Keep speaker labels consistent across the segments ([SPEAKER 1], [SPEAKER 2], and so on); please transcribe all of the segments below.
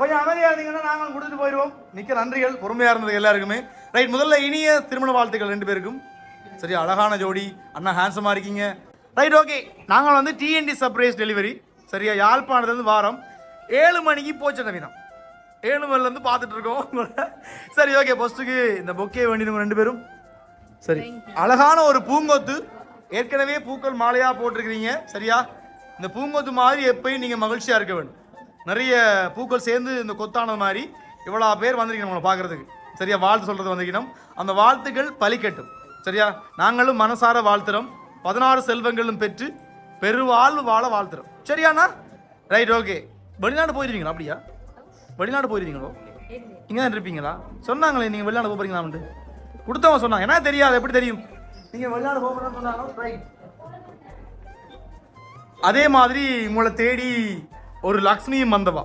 [SPEAKER 1] கொஞ்சம் அமைதியா இருந்தீங்கன்னா நாங்கள் கொடுத்துட்டு போயிடுவோம் மிக்க நன்றிகள். பொறுமையா இருந்தது எல்லாருக்குமே. ரைட் முதல்ல இனிய திருமண வாழ்த்துக்கள் ரெண்டு பேருக்கும். சரி அழகான ஜோடி. அண்ணா ஹேண்ட்ஸமா இருக்கீங்க. ரைட் ஓகே நாங்கள் வந்து டிஎன்டி சர்ப்ரைஸ் டெலிவரி சரியா யாழ்ப்பாணத்துலேருந்து வாரம். ஏழு மணிக்கு போச்ச விதம் ஏழு மணிலேருந்து பார்த்துட்டு இருக்கோம். சரி ஓகே ஃபர்ஸ்ட்டுக்கு இந்த பொக்கே வேண்டியவங்க ரெண்டு பேரும். சரி அழகான ஒரு பூங்கொத்து. ஏற்கனவே பூக்கள் மாலையா போட்டிருக்கிறீங்க. சரியா? இந்த பூங்கொத்து மாதிரி எப்பயும் நீங்க மகிழ்ச்சியா இருக்க வேண்டும். நிறைய பூக்கள் சேர்ந்து இந்த கொத்தானது மாதிரி இவ்வளோ பேர் வந்திருக்கணும் உங்களை பார்க்கறதுக்கு. சரியா? வாழ்த்து சொல்கிறது வந்திருக்கணும். அந்த வாழ்த்துக்கள் பலிக்கட்டும் சரியா? நாங்களும் மனசார வாழ்த்துறோம். பதினாறு செல்வங்களும் பெற்று பெருவாழ்வு வாழ வாழ்த்துறோம். சரியாண்ணா? ரைட் ஓகே வெளிநாடு போயிருவீங்களா? அப்படியா? வெளிநாடு போயிருவீங்களோ? இங்கே தான் இருப்பீங்களா? சொன்னாங்களே நீங்கள் வெளிநாடு போக கொடுத்தவங்க சொன்னாங்க. என்ன தெரியாது எப்படி தெரியும்? நீங்கள் வெளிநாடு போகணும்னு சொன்னாங்க ரைட் அதே மாதிரி உங்களை தேடி ஒரு லக்ஷ்மியும் வந்தவா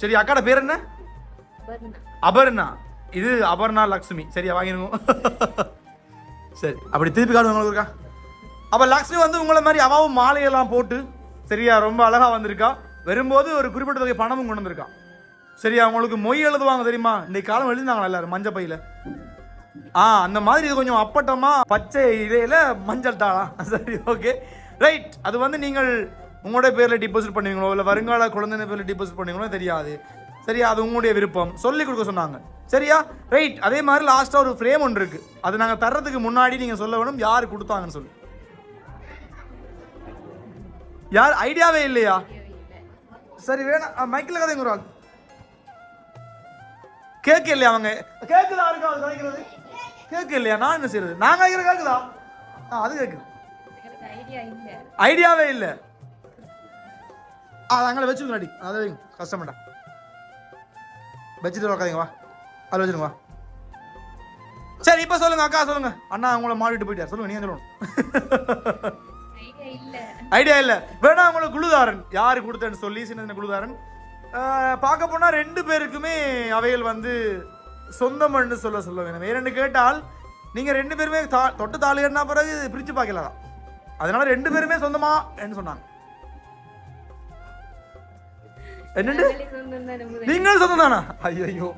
[SPEAKER 1] சரி அக்காட பேர் என்ன? அபர்ணா. இது அபர்ணா லக்ஷ்மி. சரியா வாங்கிருங்க. சரி அப்படி திருப்பி காட்டுங்க உங்களுக்கு இருக்கா? அப்ப லக்ஷ்மி வந்து உங்களை மாதிரி அவாவும் மாலையெல்லாம் போட்டு சரியா ரொம்ப அழகா வந்திருக்கா. வரும்போது ஒரு குறிப்பிட்ட தொகை பணமும் கொண்டு வந்திருக்கா. சரியா உங்களுக்கு மொய் எழுதுவாங்க தெரியுமா? இன்னைக்கு காலம் எழுதினாங்களா எல்லாரும் மஞ்சள் பையில? ஆ அந்த மாதிரி இது கொஞ்சம் அப்பட்டமா பச்சை இலையில மஞ்சள் தாளா சரி ஓகே ரைட் அது வந்து நீங்கள் உங்களுடைய பேர்ல டிபாசிட் பண்ணுவீங்களோ இல்லை வருங்கால குழந்தை பேர்ல டிபாசிட் பண்ணுவீங்களோ தெரியாது. சரியா? அது உங்களுடைய விருப்பம். சொல்லி கொடுக்க சொன்னாங்க. சரியா? ரைட் அதே மாதிரி லாஸ்டா ஒரு ஃப்ரேம் ஒன்று இருக்கு. அது நாங்க தர்றதுக்கு முன்னாடி நீங்க சொல்ல வேணும் யார் கொடுத்தாங்கன்னு சொல்லி. யார்? ஐடியாவே இல்லையா? சரி வேணாம் மைக்கில் கதைங்க ஒரு ஆள். கேக்கு இல்லையா அவங்க? கேக்குதா இருக்கா அது கதைக்கிறது? கேக்கு இல்லையா? நான் என்ன செய்யறது நான் கதைக்கிற கேக்குதா ஆ அது கேக்குது. ஐடியாவே இல்ல. அதை அங்கே வச்சுருங்க அடி அதை வைங்க கஷ்டமாட்டா வச்சுட்டு உக்காதீங்க வா அதில் வச்சுருங்க வா சரி இப்போ சொல்லுங்க அக்கா சொல்லுங்க அண்ணா அவங்கள மாடிட்டு போயிட்டார் சொல்லுங்க நீங்க சொல்லணும் ஐடியா இல்ல வேணா உங்களுக்கு குழுதாரன் யாரு கொடுத்தேன்னு சொல்லி சின்ன சின்ன குழுதாரன் பார்க்க போனா ரெண்டு பேருக்குமே அவைகள் வந்து சொந்தம்னு சொல்ல சொல்ல வேணும் ஏன்னு கேட்டால் நீங்க ரெண்டு பேருமே தா- தொட்டு தாலி பிறகு பிரிச்சு பார்க்கலாம் அதனால ரெண்டு பேருமே சொந்தமா என்று சொன்னாங்க. சொந்தம் தானா ஐயோ ஐயோ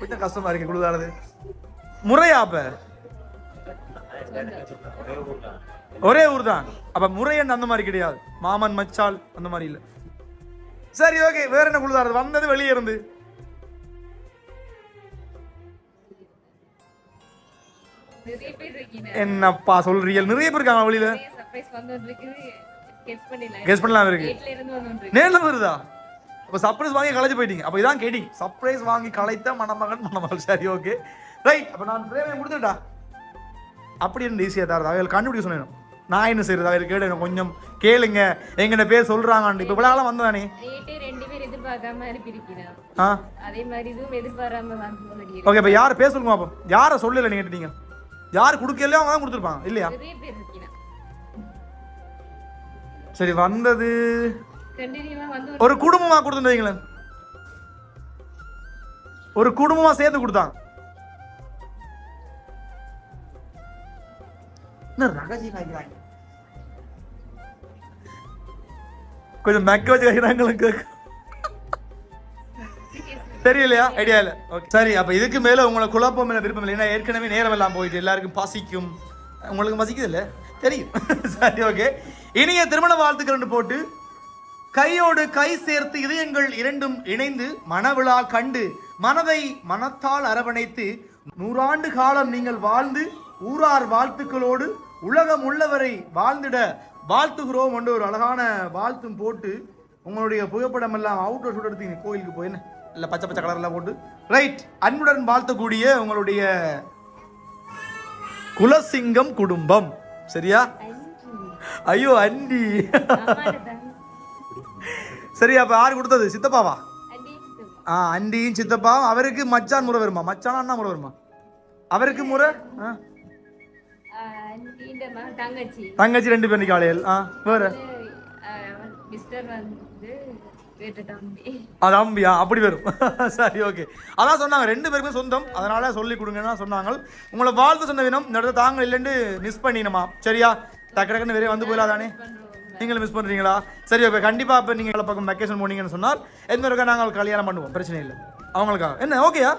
[SPEAKER 1] கொஞ்சம் கஷ்டமா இருக்கு குழுதாரது முறையா அப்ப? ஒரே ஊர் தான் அப்ப முறையன் அந்த மாதிரி கிடையாது. மாமன் மச்சால் அந்த மாதிரி இல்ல. சரி ஓகே வேற என்ன குழுதாரது வந்தது வெளியே இருந்து. என்னப்பா சொல்றீங்க? நிறைய பேர் இருக்காங்க வெளியில.
[SPEAKER 2] கெஸ்
[SPEAKER 1] பண்ணலாம் இருக்கு. நேர்ல வருதா? அப்ப சர்ப்ரைஸ் வாங்கி கலைச்சு போயிட்டீங்க. அப்ப இதான் கேட்டிங். சர்ப்ரைஸ் வாங்கி கலைத்த மணமகன் மணமகள். சரி ஓகே ரைட் அப்ப நான் பிரேமை கொடுத்துட்டா? அப்படி இருந்து ஈஸியா தரது அவைகள் கண்டுபிடிக்க சொன்னேன் நான் என்ன செய்யறது அவைகள் கேடு கொஞ்சம் கேளுங்க. எங்கன பேர் சொல்றாங்க இப்ப இவ்வளவு வந்ததானே?
[SPEAKER 2] ரேட்டே ரெண்டு பேர் எதிர்பார்க்காம
[SPEAKER 1] ஆ?
[SPEAKER 2] அதே மாதிரி இதுவும் எதிர்பாராம வந்து
[SPEAKER 1] ஓகே இப்போ யார் பேச சொல்லுங்க அப்போ யாரை சொல்லல நீங்க கேட்டீங்க யார் கொடுக்கலையோ அவங்க தான் கொடுத்துருப்பாங்க இல்லையா?
[SPEAKER 2] பேர்
[SPEAKER 1] சரி வந்தது
[SPEAKER 2] வந்து
[SPEAKER 1] ஒரு குடும்பமா கொடுத்துருந்தீங்களேன் ஒரு குடும்பமா சேர்ந்து கொடுத்தாங்க கொஞ்சம் மெக்க வச்சு காய்க்கிறாங்களுக்கு தெரியலையா? ஐடியா இல்ல. ஓகே சரி அப்போ இதுக்கு மேல உங்களை குழப்பம் இல்ல விருப்பம் இல்லை. ஏன்னா ஏற்கனவே நேரம் எல்லாம் போயிட்டு எல்லாருக்கும் பசிக்கும். உங்களுக்கு பசிக்குது இல்ல? தெரியும். சரி ஓகே இனிய திருமண வாழ்த்துக்கள் போட்டு கையோடு கை சேர்த்து இதயங்கள் இரண்டும் இணைந்து மணவிழா கண்டு மனதை மனத்தால் அரவணைத்து நூறாண்டு காலம் நீங்கள் வாழ்ந்து ஊரார் வாழ்த்துக்களோடு உலகம் உள்ளவரை வாழ்ந்திட வாழ்த்துகிறோம் என்று ஒரு அழகான வாழ்த்தும் போட்டு உங்களுடைய புகைப்படம் எல்லாம் அவுட்டர் ஷூட் எடுத்தீங்க கோயிலுக்கு போய் என்ன? இல்லை பச்சை பச்சை கலர்லாம் போட்டு. ரைட் அன்புடன் வாழ்த்தக்கூடிய உங்களுடைய குலசிங்கம் குடும்பம். சரியா? ஐயோ அண்டி. சரி அப்ப யாரு கொடுத்தது? சித்தப்பாவா? ஆ அண்டியும் சித்தப்பாவும். அவருக்கு மச்சான் முறை வருமா? மச்சான் அண்ணா முறை வருமா? அவருக்கு முறை?
[SPEAKER 2] தங்கச்சி.
[SPEAKER 1] தங்கச்சி ரெண்டு பேர் காலையில் ஆ வேற?
[SPEAKER 2] மிஸ்டர் வந்து வேட்டு தம்பி.
[SPEAKER 1] அது அம்பியா அப்படி வரும். சரி ஓகே. அதான் சொன்னாங்க. ரெண்டு பேருக்குமே சொந்தம். அதனால சொல்லி கொடுங்கன்னு சொன்னாங்க. உங்களை வாழ்த்து சொன்ன வினம் இந்த இடத்துல தாங்க இல்லைன்னு மிஸ் பண்ணினமா? சரியா? டக்கு டக்குன்னு வெளியே வந்து
[SPEAKER 2] பண்றோம்
[SPEAKER 1] நீங்களும் மிஸ் பண்ணுறீங்களா சரி ஓகே கண்டிப்பாக இப்போ நீங்கள் பக்கம் வெக்கேஷன் போனீங்கன்னு சொன்னால் எந்த ஒருக்கா நாங்கள் கல்யாணம் பண்ணுவோம். பிரச்சனை இல்லை. அவங்களுக்கா என்ன ஓகேயா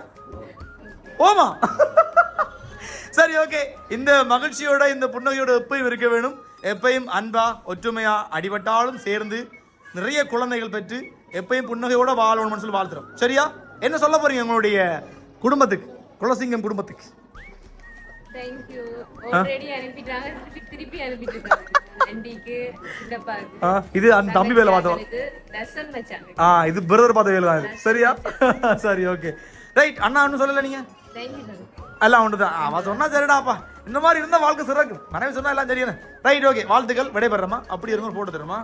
[SPEAKER 1] ஓமா? சரி ஓகே இந்த மகிழ்ச்சியோட இந்த புன்னகையோட எப்பயும் இருக்க வேணும். எப்பயும் அன்பா ஒற்றுமையா அடிபட்டாலும் சேர்ந்து நிறைய குழந்தைகள் பெற்று எப்பயும் புன்னகையோட வாழணும்னு சொல்லி வாழ்த்துறோம். சரியா? என்ன சொல்ல போறீங்க உங்களுடைய குடும்பத்துக்கு குலசிங்கம் குடும்பத்துக்கு?
[SPEAKER 2] தேங்க்யூ ஆல்ரெடி அனுப்பிட்டாங்க. திருப்பி திருப்பி அனுப்பிட்டு இருக்காங்க ஆண்டிக்கு சித்தப்பாக்கு
[SPEAKER 1] ஆ, இது அந்த தம்பி வேலை பார்த்தோம் ஆ இது பிரதர் பார்த்த வேலை தான் சரியா? சரி ஓகே ரைட் அண்ணா ஒன்றும் சொல்லலை நீங்க? எல்லாம் ஒன்று தான் அவன் சொன்னா சரிடாப்பா. இந்த மாதிரி இருந்தால் வாழ்க்கை சிறக்கும். மனைவி சொன்னா எல்லாம் சரியானே ரைட் ஓகே வாழ்த்துக்கள். விடைபெறமா அப்படி இருங்க போட்டு தருமா